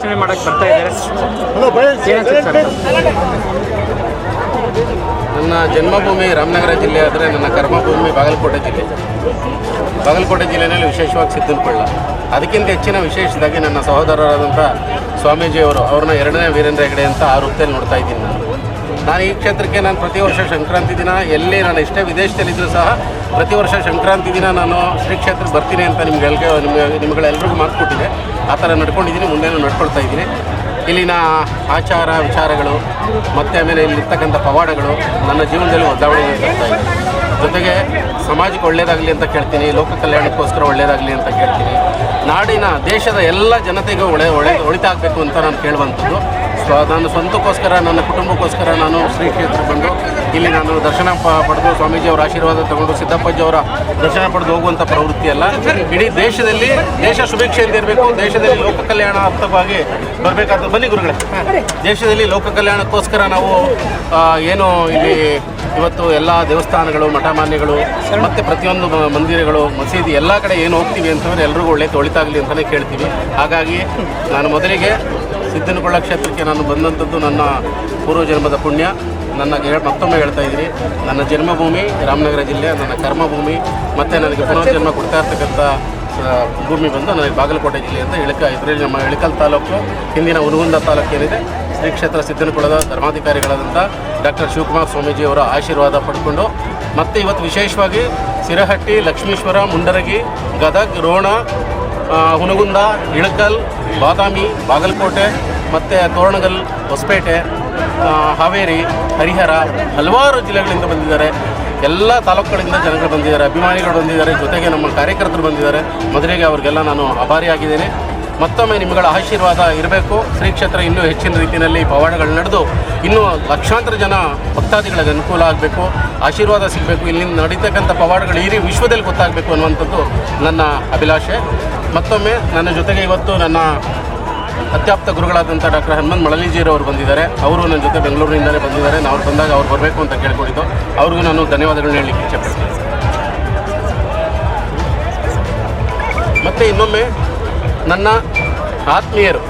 ಆಚರಣೆ ಮಾಡಕ್ಕೆ ಬರ್ತಾ ಇದ್ದಾರೆ. ಸರ್? ನನ್ನ ಜನ್ಮಭೂಮಿ ರಾಮನಗರ ಜಿಲ್ಲೆ ಆದರೆ ನನ್ನ ಕರ್ಮಭೂಮಿ ಬಾಗಲಕೋಟೆ ಜಿಲ್ಲೆ. ಬಾಗಲಕೋಟೆ ಜಿಲ್ಲೆಯಲ್ಲಿ ವಿಶೇಷವಾಗಿ ಸಿದ್ದನಕೊಳ್ಳ ಅದಕ್ಕಿಂತ ಹೆಚ್ಚಿನ ವಿಶೇಷವಾಗಿ ನನ್ನ ಸಹೋದರರಾದಂಥ ಸ್ವಾಮೀಜಿಯವರು ಅವ್ರನ್ನ ಎರಡನೇ ವೀರೇಂದ್ರ ಹೆಗಡೆ ಅಂತ ಆ ವೃತ್ತಿಯಲ್ಲಿ ನೋಡ್ತಾ ಇದ್ದೀನಿ ನಾನು. ನಾನು ಈ ಕ್ಷೇತ್ರಕ್ಕೆ ನಾನು ಪ್ರತಿ ವರ್ಷ ಸಂಕ್ರಾಂತಿ ದಿನ, ಎಲ್ಲಿ ನಾನು ಎಷ್ಟೇ ವಿದೇಶದಲ್ಲಿದ್ದರೂ ಸಹ ಪ್ರತಿ ವರ್ಷ ಸಂಕ್ರಾಂತಿ ದಿನ ನಾನು ಶ್ರೀ ಕ್ಷೇತ್ರಕ್ಕೆ ಬರ್ತೀನಿ ಅಂತ ನಿಮ್ಗೆ ನಿಮಗೆ ನಿಮ್ಗಳೆಲ್ರಿಗೂ ಮಾತು ಕೊಟ್ಟಿದೆ ಆ ಥರ ನಡ್ಕೊಂಡಿದ್ದೀನಿ, ಮುಂದೆನೂ ನಡ್ಕೊಳ್ತಾ ಇದ್ದೀನಿ. ಇಲ್ಲಿನ ಆಚಾರ ವಿಚಾರಗಳು, ಮತ್ತು ಆಮೇಲೆ ಇಲ್ಲಿರ್ತಕ್ಕಂಥ ಪವಾಡಗಳು ನನ್ನ ಜೀವನದಲ್ಲಿ ಬದಲಾವಣೆ ಇದೆ. ಜೊತೆಗೆ ಸಮಾಜಕ್ಕೆ ಒಳ್ಳೆಯದಾಗಲಿ ಅಂತ ಕೇಳ್ತೀನಿ, ಲೋಕ ಕಲ್ಯಾಣಕ್ಕೋಸ್ಕರ ಒಳ್ಳೆಯದಾಗಲಿ ಅಂತ ಕೇಳ್ತೀನಿ. ನಾಡಿನ ದೇಶದ ಎಲ್ಲ ಜನತೆಗೂ ಒಳ್ಳೆ ಒಳ್ಳೆ ಒಳಿತಾಗಬೇಕು ಅಂತ ನಾನು ಕೇಳುವಂಥದ್ದು. ಸ್ವ ನನ್ನ ಸ್ವಂತಕ್ಕೋಸ್ಕರ, ನನ್ನ ಕುಟುಂಬಕ್ಕೋಸ್ಕರ ನಾನು ಶ್ರೀ ಕ್ಷೇತ್ರ ಬಂದು ಇಲ್ಲಿ ನಾನು ದರ್ಶನ ಪಡೆದು ಸ್ವಾಮೀಜಿಯವರ ಆಶೀರ್ವಾದ ತಗೊಂಡು ಸಿದ್ದಪ್ಪಜ್ಜಿಯವರ ದರ್ಶನ ಪಡೆದು ಹೋಗುವಂಥ ಪ್ರವೃತ್ತಿ ಅಲ್ಲ ಇಡೀ ದೇಶದಲ್ಲಿ ದೇಶ ಸುಭಿಕ್ಷೆಯಿಂದ ಇರಬೇಕು. ದೇಶದಲ್ಲಿ ಲೋಕ ಕಲ್ಯಾಣಾರ್ಥವಾಗಿ ಬರಬೇಕಾದ ಬನ್ನಿ ಗುರುಗಳೇ. ದೇಶದಲ್ಲಿ ಲೋಕ ಕಲ್ಯಾಣಕ್ಕೋಸ್ಕರ ನಾವು ಏನು ಇಲ್ಲಿ ಇವತ್ತು ಎಲ್ಲ ದೇವಸ್ಥಾನಗಳು, ಮಠಮಾನ್ಯಗಳು, ಮತ್ತು ಪ್ರತಿಯೊಂದು ಮಂದಿರಗಳು, ಮಸೀದಿ ಎಲ್ಲ ಕಡೆ ಏನು ಹೋಗ್ತೀವಿ ಅಂತಂದರೆ ಎಲ್ರಿಗೂ ಒಳ್ಳೆ ತೊಳಿತಾಗಲಿ ಅಂತಲೇ ಕೇಳ್ತೀವಿ. ಹಾಗಾಗಿ ನಾನು ಮೊದಲಿಗೆ ಸಿದ್ದನಕೊಳ್ಳ ಕ್ಷೇತ್ರಕ್ಕೆ ನಾನು ಬಂದಂಥದ್ದು ನನ್ನ ಪೂರ್ವಜನ್ಮದ ಪುಣ್ಯ. ನನ್ನ ಮತ್ತೊಮ್ಮೆ ಹೇಳ್ತಾ ಇದ್ದೀನಿ. ನನ್ನ ಜನ್ಮಭೂಮಿ ರಾಮನಗರ ಜಿಲ್ಲೆ, ನನ್ನ ಕರ್ಮಭೂಮಿ, ಮತ್ತು ನನಗೆ ಪುನರ್ಜನ್ಮ ಕೊಡ್ತಾ ಇರ್ತಕ್ಕಂಥ ಭೂಮಿ ಬಂದು ನನಗೆ ಬಾಗಲಕೋಟೆ ಜಿಲ್ಲೆ ಅಂತ ಇಳಕ, ಇದರಲ್ಲಿ ನಮ್ಮ ಇಳಕಲ್ ತಾಲೂಕು, ಹಿಂದಿನ ಹುನಗುಂದ ತಾಲೂಕು ಏನಿದೆ, ಶ್ರೀ ಕ್ಷೇತ್ರ ಸಿದ್ದನಕುಳದ ಧರ್ಮಾಧಿಕಾರಿಗಳಾದಂಥ ಡಾಕ್ಟರ್ ಶಿವಕುಮಾರ್ ಸ್ವಾಮೀಜಿಯವರ ಆಶೀರ್ವಾದ ಪಡ್ಕೊಂಡು, ಮತ್ತು ಇವತ್ತು ವಿಶೇಷವಾಗಿ ಸಿರಹಟ್ಟಿ, ಲಕ್ಷ್ಮೀಶ್ವರ, ಮುಂಡರಗಿ, ಗದಗ್, ರೋಣ ಹುನಗುಂದ ಇಳಕಲ್ ಬಾದಾಮಿ, ಬಾಗಲಕೋಟೆ, ಮತ್ತು ತೋರಣಗಲ್, ಹೊಸಪೇಟೆ ಹಾವೇರಿ, ಹರಿಹರ ಹಲವಾರು ಜಿಲ್ಲೆಗಳಿಂದ ಬಂದಿದ್ದಾರೆ. ಎಲ್ಲ ತಾಲೂಕುಗಳಿಂದ ಜನಗಳು ಬಂದಿದ್ದಾರೆ, ಅಭಿಮಾನಿಗಳು ಬಂದಿದ್ದಾರೆ, ಜೊತೆಗೆ ನಮ್ಮ ಕಾರ್ಯಕರ್ತರು ಬಂದಿದ್ದಾರೆ. ಮೊದಲಿಗೆ ಅವರಿಗೆಲ್ಲ ನಾನು ಆಭಾರಿಯಾಗಿದ್ದೇನೆ. ಮತ್ತೊಮ್ಮೆ ನಿಮ್ಮಗಳ ಆಶೀರ್ವಾದ ಇರಬೇಕು. ಶ್ರೀ ಕ್ಷೇತ್ರ ಇನ್ನೂ ಹೆಚ್ಚಿನ ರೀತಿಯಲ್ಲಿ ಪವಾಡಗಳು ನಡೆದು ಇನ್ನೂ ಲಕ್ಷಾಂತರ ಜನ ಭಕ್ತಾದಿಗಳಿಗೆ ಅನುಕೂಲ ಆಗಬೇಕು. ಆಶೀರ್ವಾದ ಸಿಗಬೇಕು. ಇಲ್ಲಿಂದ ನಡೀತಕ್ಕಂಥ ಪವಾಡಗಳು ಇಡೀ ವಿಶ್ವದಲ್ಲಿ ಗೊತ್ತಾಗಬೇಕು ಅನ್ನುವಂಥದ್ದು ನನ್ನ ಅಭಿಲಾಷೆ. ಮತ್ತೊಮ್ಮೆ ನನ್ನ ಜೊತೆಗೆ ಇವತ್ತು ನನ್ನ ಅತ್ಯಾಪ್ತ ಗುರುಗಳಾದಂಥ ಡಾಕ್ಟರ್ ಹನುಮಂತ್ ಮಳಲಿಜಿರವರು ಬಂದಿದ್ದಾರೆ. ಅವರು ನನ್ನ ಜೊತೆ ಬೆಂಗಳೂರಿನಿಂದಲೇ ಬಂದಿದ್ದಾರೆ. ನಾವು ಬಂದಾಗ ಅವ್ರು ಬರಬೇಕು ಅಂತ ಕೇಳ್ಕೊಂಡಿದ್ದು ಅವ್ರಿಗೂ ನಾನು ಧನ್ಯವಾದಗಳನ್ನ ಹೇಳಲಿಕ್ಕೆ ಇಚ್ಛೆಪಡ್ತೀನಿ ಮತ್ತು ಇನ್ನೊಮ್ಮೆ ನನ್ನ ಆತ್ಮೀಯರು.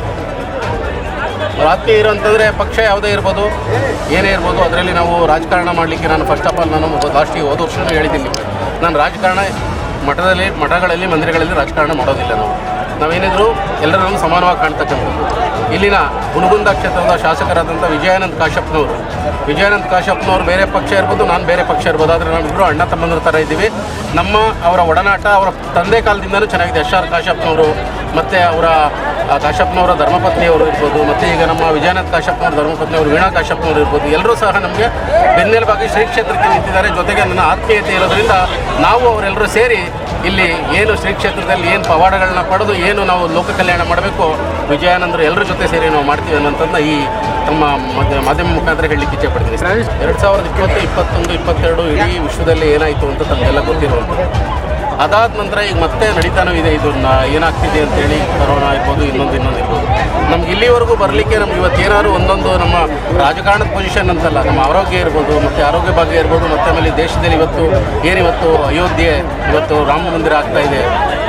ಆತ್ಮೀಯರು ಅಂತಂದರೆ ಪಕ್ಷ ಯಾವುದೇ ಇರ್ಬೋದು, ಏನೇ ಇರ್ಬೋದು, ಅದರಲ್ಲಿ ನಾವು ರಾಜಕಾರಣ ಮಾಡಲಿಕ್ಕೆ ನಾನು ಫಸ್ಟ್ ಆಫ್ ಆಲ್ ನಾನು ಲಾಸ್ಟಿಗೆ ಹೋದ ವರ್ಷವೂ ಹೇಳಿದ್ದೀನಿ. ನಾನು ರಾಜಕಾರಣ ಮಠದಲ್ಲಿ, ಮಠಗಳಲ್ಲಿ, ಮಂದಿರಗಳಲ್ಲಿ ರಾಜಕಾರಣ ಮಾಡೋದಿಲ್ಲ ನಾವು ನಾವೇನಿದ್ರು ಎಲ್ಲರನ್ನು ಸಮಾನವಾಗಿ ಕಾಣ್ತಕ್ಕಂಥದ್ದು. ಇಲ್ಲಿನ ಹುಣಗುಂದ ಕ್ಷೇತ್ರದ ಶಾಸಕರಾದಂಥ ವಿಜಯಾನಂದ್ ಕಾಶ್ಯಪ್ನವರು ವಿಜಯಾನಂದ್ ಕಾಶ್ಯಪ್ನವ್ರು ಬೇರೆ ಪಕ್ಷ ಇರ್ಬೋದು, ನಾನು ಬೇರೆ ಪಕ್ಷ ಇರ್ಬೋದು. ಆದರೆ ನಾವಿಬ್ಬರು ಅಣ್ಣ ತಮ್ಮಂದ್ರ ಥರ ಇದ್ದೀವಿ. ನಮ್ಮ ಅವರ ಒಡನಾಟ, ಅವರ ತಂದೆ ಕಾಲದಿಂದಲೂ ಚೆನ್ನಾಗಿದೆ. ಎಸ್ ಆರ್ ಕಾಶ್ಯಪ್ನವರು, ಮತ್ತು ಅವರ ಕಾಶಪ್ಪನವರ ಧರ್ಮಪತ್ನಿಯವರು ಇರ್ಬೋದು, ಮತ್ತು ಈಗ ನಮ್ಮ ವಿಜಯನಾಥ್ ಕಾಶ್ಯಪ್ನವ್ರ ಧರ್ಮಪತ್ನಿಯವರು ವೀಣಾ ಕಾಶಪ್ಪನವರು ಇರ್ಬೋದು. ಎಲ್ಲರೂ ಸಹ ನಮಗೆ ಬೆನ್ನೆಲುಬಾಗಿ ಶ್ರೀ ಕ್ಷೇತ್ರಕ್ಕೆ ನಿಂತಿದ್ದಾರೆ. ಜೊತೆಗೆ ನನ್ನ ಆತ್ಮೀಯತೆ ಇರೋದ್ರಿಂದ ನಾವು ಅವರೆಲ್ಲರೂ ಸೇರಿ ಇಲ್ಲಿ ಏನು ಶ್ರೀ ಕ್ಷೇತ್ರದಲ್ಲಿ ಏನು ಪವಾಡಗಳನ್ನ ಪಡೆದು ಏನು ನಾವು ಲೋಕ ಕಲ್ಯಾಣ ಮಾಡಬೇಕು ವಿಜಯಾನಂದರು ಎಲ್ಲರ ಜೊತೆ ಸೇರಿ ನಾವು ಮಾಡ್ತೀವಿ ಅನ್ನೋಂಥದ್ದನ್ನ ಈ ತಮ್ಮ ಮಧ್ಯ ಮಾಧ್ಯಮ ಮುಖಾಂತರ ಹೇಳಲಿಕ್ಕೆ ಇಚ್ಛೆ ಪಡ್ತೀನಿ. ಎರಡು ಸಾವಿರದ ಇಪ್ಪತ್ತು ಇಪ್ಪತ್ತೊಂದು ಇಪ್ಪತ್ತೆರಡು ಇಡೀ ವಿಶ್ವದಲ್ಲಿ ಏನಾಯಿತು ಅಂತ ತಮಗೆಲ್ಲ ಗೊತ್ತಿರುವಂಥದ್ದು ಅದಾದ ನಂತರ ಈಗ ಮತ್ತೆ ನಡೀತಾನೂ ಇದೆ. ಇದು ಏನಾಗ್ತಿದೆ ಅಂತೇಳಿ ಕರೋನಾ ಇರ್ಬೋದು, ಇನ್ನೊಂದು ಇನ್ನೊಂದು ಇರ್ಬೋದು. ನಮ್ಗೆ ಇಲ್ಲಿವರೆಗೂ ಬರಲಿಕ್ಕೆ ನಮ್ಗೆ ಇವತ್ತು ಏನಾದ್ರು ಒಂದೊಂದು ನಮ್ಮ ರಾಜಕಾರಣದ ಪೊಸಿಷನ್ ಅಂತಲ್ಲ, ನಮ್ಮ ಆರೋಗ್ಯ ಇರ್ಬೋದು, ಮತ್ತು ಆರೋಗ್ಯ ಭಾಗ್ಯ ಇರ್ಬೋದು, ಮತ್ತು ಆಮೇಲೆ ದೇಶದಲ್ಲಿ ಇವತ್ತು ಏನಿವತ್ತು ಅಯೋಧ್ಯೆ, ಇವತ್ತು ರಾಮ ಮಂದಿರ ಆಗ್ತಾ ಇದೆ.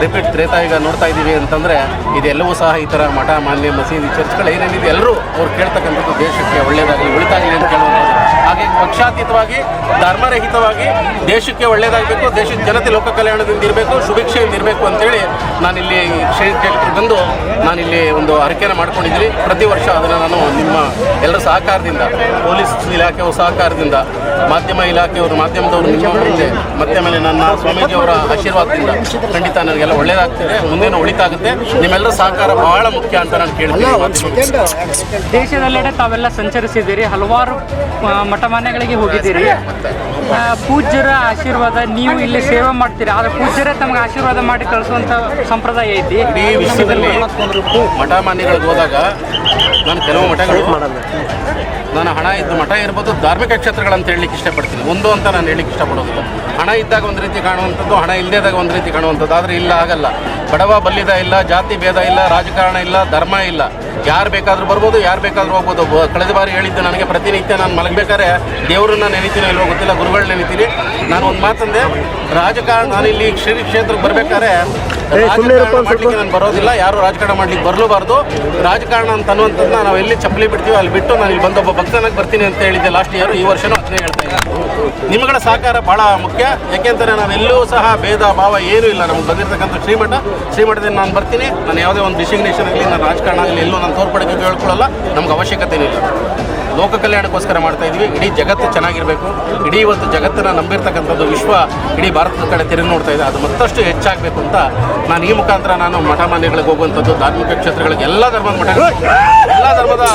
ರಿಪೀಟ್ ಈಗ ನೋಡ್ತಾ ಇದ್ದೀವಿ ಅಂತಂದರೆ ಇದೆಲ್ಲವೂ ಸಹ ಈ ಥರ ಮಠ, ಮಾನ್ಯ ಮಸೀದಿ, ಚರ್ಚ್ಗಳು ಏನೇನಿದೆ ಎಲ್ಲರೂ ಅವ್ರು ಕೇಳ್ತಕ್ಕಂಥದ್ದು ದೇಶಕ್ಕೆ ಒಳ್ಳೆಯದಾಗಲಿ ಉಳಿತಾಗಲಿ ಅಂತ ಕೇಳುವಂಥದ್ದು. ಹಾಗೆ ಪಕ್ಷಾತೀತವಾಗಿ, ಧರ್ಮರಹಿತವಾಗಿ ದೇಶಕ್ಕೆ ಒಳ್ಳೆಯದಾಗಬೇಕು ದೇಶದ ಜನತೆ ಲೋಕ ಕಲ್ಯಾಣದಿಂದ ಇರಬೇಕು, ಶುಭೇಚ್ಛೆಯಿಂದ ಇರಬೇಕು ಅಂತೇಳಿ ನಾನಿಲ್ಲಿ ಕ್ಷೇತ್ರಕ್ಕೆ ಬಂದು ನಾನಿಲ್ಲಿ ಒಂದು ಹರಕೆಯನ್ನು ಮಾಡ್ಕೊಂಡಿದ್ದೀನಿ. ಪ್ರತಿ ವರ್ಷ ಅದನ್ನು ನಾನು ನಿಮ್ಮ ಎಲ್ಲರ ಸಹಕಾರದಿಂದ, ಪೊಲೀಸ್ ಇಲಾಖೆಯ ಸಹಕಾರದಿಂದ ಮಾಧ್ಯಮ ಇಲಾಖೆಯವರು ಮಾಧ್ಯಮದವರು ನಿಮ್ಮ ಮುಂದೆ ಮತ್ತೆ ಆಮೇಲೆ ನನ್ನ ಸ್ವಾಮೀಜಿಯವರ ಆಶೀರ್ವಾದದಿಂದ ಖಂಡಿತ ನನಗೆಲ್ಲ ಒಳ್ಳೆಯದಾಗ್ತಿದೆ ಮುಂದೇನು ಒಳಿತಾಗುತ್ತೆ ನಿಮ್ಮೆಲ್ಲರ ಸಹಕಾರ ಬಹಳ ಮುಖ್ಯ ಅಂತ ನಾನು ಕೇಳ್ತೀನಿ ದೇಶದಲ್ಲೆಡೆ ತಾವೆಲ್ಲ ಸಂಚರಿಸಿದ್ದೀರಿ ಹಲವಾರು ಮಠ ಮನೆಗಳಿಗೆ ಹೋಗಿದ್ದೀರಿ. ಪೂಜ್ಯರ ಆಶೀರ್ವಾದ ನೀವು ಇಲ್ಲಿ ಸೇವೆ ಮಾಡ್ತೀರಿ ಆದರೆ ಪೂಜ್ಯರೇ ತಮಗೆ ಆಶೀರ್ವಾದ ಮಾಡಿ ಕಳಿಸುವಂಥ ಸಂಪ್ರದಾಯ ಐತಿ. ಈ ವಿಷಯದಲ್ಲಿ ಮಠ ಮಾನ್ಯಗಳಿಗೆ ಹೋದಾಗ ನಾನು ಕೆಲವು ಮಠಗಳು ನಾನು ಹಣ ಇದ್ದು ಮಠ ಇರ್ಬೋದು ಧಾರ್ಮಿಕ ಕ್ಷೇತ್ರಗಳಂತ ಹೇಳಲಿಕ್ಕೆ ಇಷ್ಟಪಡ್ತೀನಿ. ಒಂದು ಅಂತ ನಾನು ಹೇಳಲಿಕ್ಕೆ ಇಷ್ಟಪಡೋದಿಲ್ಲ. ಹಣ ಇದ್ದಾಗ ಒಂದು ರೀತಿ ಕಾಣುವಂಥದ್ದು, ಹಣ ಇಲ್ಲದಾಗ ಒಂದು ರೀತಿ ಕಾಣುವಂಥದ್ದು. ಆದರೆ ಇಲ್ಲ ಆಗಲ್ಲ ಬಡವ ಬಲ್ಲಿದ ಇಲ್ಲ, ಜಾತಿ ಭೇದ ಇಲ್ಲ, ರಾಜಕಾರಣ ಇಲ್ಲ, ಧರ್ಮ ಇಲ್ಲ. ಯಾರು ಬೇಕಾದರೂ ಬರ್ಬೋದು, ಯಾರು ಬೇಕಾದರೂ ಹೋಗ್ಬೋದು. ಕಳೆದ ಬಾರಿ ಹೇಳಿದ್ದು ನನಗೆ ಪ್ರತಿನಿತ್ಯ ನಾನು ಮಲಗಬೇಕಾದ್ರೆ ದೇವರನ್ನ ನೆನಿತೀನಿ ಇಲ್ಲೋ ಗೊತ್ತಿಲ್ಲ ಗುರುಗಳು ನೆನಿತೀನಿ. ನಾನು ಒಂದು ಮಾತಂದೆ, ರಾಜಕಾರಣ ನಾನು ಇಲ್ಲಿ ಶ್ರೀ ಕ್ಷೇತ್ರಕ್ಕೆ ಬರಬೇಕಾದ್ರೆ ನಾನು ಬರೋದಿಲ್ಲ ಯಾರು ರಾಜಕಾರಣ ಮಾಡ್ಲಿಕ್ಕೆ ಬರಲೂಬಾರ್ದು. ರಾಜಕಾರಣ ಅಂತ ಅನ್ನುವಂಥದ್ದನ್ನ ನಾವು ಎಲ್ಲಿ ಚಪ್ಪಲಿ ಬಿಡ್ತೀವಿ ಅಲ್ಲಿ ಬಿಟ್ಟು ನಾನು ಇಲ್ಲಿ ಬಂದೊಬ್ಬ ಭಕ್ತನಾಗಿ ಬರ್ತೀನಿ ಅಂತ ಹೇಳಿದ್ದೆ ಲಾಸ್ಟ್ ಇಯರ್ ಈ ವರ್ಷನೂ ಅದನ್ನೇ ಹೇಳ್ತಾ ಇದ್ದೀನಿ. ನಿಮ್ಮಗಳ ಸಹಕಾರ ಬಹಳ ಮುಖ್ಯ ಯಾಕೆಂದರೆ ನಾವೆಲ್ಲೂ ಸಹ ಭೇದ ಭಾವ ಏನೂ ಇಲ್ಲ. ನಮ್ಗೆ ಬಂದಿರತಕ್ಕಂಥ ಶ್ರೀಮಠ ಶ್ರೀಮಠದಿಂದ ನಾನು ಬರ್ತೀನಿ. ನಾನು ಯಾವುದೇ ಒಂದು ಡಿಸಿಗ್ನೇಷನ್ ಆಗಲಿ ನಾನು ರಾಜಕಾರಣ ಆಗಲಿ ಎಲ್ಲೂ ನಾನು ತೋರ್ಪಡಿಕೆ ಹೇಳ್ಕೊಳ್ಳಲ್ಲ. ನಮ್ಗೆ ಅವಶ್ಯಕತೆ ಇಲ್ಲ. ಲೋಕ ಕಲ್ಯಾಣಕ್ಕೋಸ್ಕರ ಮಾಡ್ತಾ ಇದ್ವಿ ಇಡೀ ಜಗತ್ತು ಚೆನ್ನಾಗಿರಬೇಕು. ಇಡೀ ಇವತ್ತು ಜಗತ್ತನ್ನು ನಂಬಿರ್ತಕ್ಕಂಥದ್ದು ವಿಶ್ವ ಇಡೀ ಭಾರತದ ಕಡೆ ತಿರುಗಿ ನೋಡ್ತಾ ಇದೆ. ಅದು ಮತ್ತಷ್ಟು ಹೆಚ್ಚಾಗಬೇಕು ಅಂತ ನಾನು ಈ ಮುಖಾಂತರ ನಾನು ಮಠ ಮಾನ್ಯಗಳಿಗೆ ಹೋಗುವಂಥದ್ದು ಧಾರ್ಮಿಕ ಕ್ಷೇತ್ರಗಳಿಗೆ ಎಲ್ಲ ಧರ್ಮದ ಮಠಗಳು ಎಲ್ಲ ಧರ್ಮದ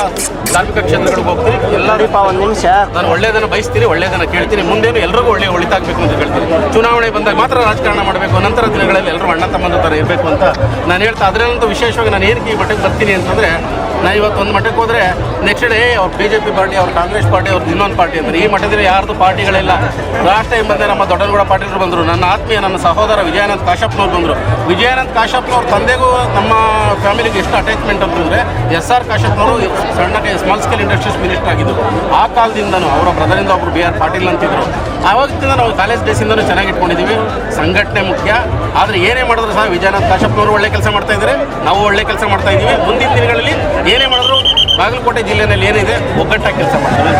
ಧಾರ್ಮಿಕ ಕ್ಷೇತ್ರಗಳಿಗೆ ಹೋಗ್ತೀನಿ ಎಲ್ಲ ಒಂದು ನಿಮಿಷ. ನಾನು ಒಳ್ಳೆಯದನ್ನು ಬಯಸ್ತೀನಿ ಒಳ್ಳೆಯದನ್ನು ಕೇಳ್ತೀನಿ. ಮುಂದೇನು ಎಲ್ಲರಿಗೂ ಒಳ್ಳೆಯ ಒಳಿತಾಗಬೇಕು ಅಂತ ಹೇಳ್ತೀನಿ ಚುನಾವಣೆ ಬಂದಾಗ ಮಾತ್ರ ರಾಜಕಾರಣ ಮಾಡಬೇಕು. ನಂತರ ದಿನಗಳಲ್ಲಿ ಎಲ್ಲರೂ ಅಣ್ಣ ತಮ್ಮಂದ ಥರ ಇರಬೇಕು ಅಂತ ನಾನು ಹೇಳ್ತಾ ಅದರಲ್ಲಂತೂ ವಿಶೇಷವಾಗಿ ನಾನು ಏನಕ್ಕೆ ಈ ಮಠಕ್ಕೆ ಬರ್ತೀನಿ ಅಂತಂದರೆ ನಾನು ಇವತ್ತು ಒಂದು ಮಠಕ್ಕೆ ಹೋದರೆ ನೆಕ್ಸ್ಟ್ ಡೇ ಅವ್ರು ಬಿ ಜೆ ಪಿ ಪಾರ್ಟಿ ಅವ್ರು ಕಾಂಗ್ರೆಸ್ ಪಾರ್ಟಿ ಅವ್ರದ್ದು ಇನ್ನೊಂದು ಪಾರ್ಟಿ ಅಂತಾರೆ. ಈ ಮಠದಲ್ಲಿ ಯಾರ್ದು ಪಾರ್ಟಿಗಳಿಲ್ಲ. ಲಾಸ್ಟ್ ಟೈಮ್ ಬಂದೆ ನಮ್ಮ ದೊಡ್ಡನಗೌಡ ಪಾಟೀಲರು ಬಂದರು. ನನ್ನ ಆತ್ಮೀಯ, ನನ್ನ ಸಹೋದರ ವಿಜಯಾನಂದ್ ಕಾಶ್ಯಪ್ನವ್ರು ಬಂದರು. ವಿಜಯಾನಂದ್ ಕಾಶ್ಯಪ್ನವ್ರ ತಂದೆಗೂ ನಮ್ಮ ಫ್ಯಾಮಿಲಿಗೆ ಎಷ್ಟು ಅಟ್ಯಾಚ್ಮೆಂಟ್ ಅಂತಂದರೆ ಎಸ್ ಆರ್ ಕಾಶ್ಯಪ್ನವರು ಸಣ್ಣ ಸ್ಮಾಲ್ ಸ್ಕೇಲ್ ಇಂಡಸ್ಟ್ರೀಸ್ ಮಿನಿಸ್ಟರ್ ಆಗಿದ್ದರು ಆ ಕಾಲದಿಂದನೂ ಅವರ ಬ್ರದರಿಂದ ಒಬ್ಬರು ಬಿ ಆರ್ ಪಾಟೀಲ್ ಅಂತಿದ್ರು. ಆವಾಗಿಂದ ನಾವು ಕಾಲೇಜ್ ಡೇಸಿಂದನೂ ಚೆನ್ನಾಗಿ ಇಟ್ಕೊಂಡಿದ್ದೀವಿ ಸಂಘಟನೆ ಮುಖ್ಯ. ಆದರೆ ಏನೇ ಮಾಡಿದ್ರು ಸಹ ವಿಜಯಾನಂದ್ ಕಾಶ್ಯಪ್ನವರು ಒಳ್ಳೆ ಕೆಲಸ ಮಾಡ್ತಾ ಇದ್ದಾರೆ. ನಾವು ಒಳ್ಳೆ ಕೆಲಸ ಮಾಡ್ತಾ ಇದ್ದೀವಿ. ಮುಂದಿನ ದಿನಗಳಲ್ಲಿ ಏನೇ ಮಾಡಿದ್ರು ಬಾಗಲಕೋಟೆ ಜಿಲ್ಲೆಯಲ್ಲಿ ಏನಿದೆ ಒಗ್ಗಟ್ಟಾಗಿ ಕೆಲಸ ಮಾಡ್ತಾರೆ.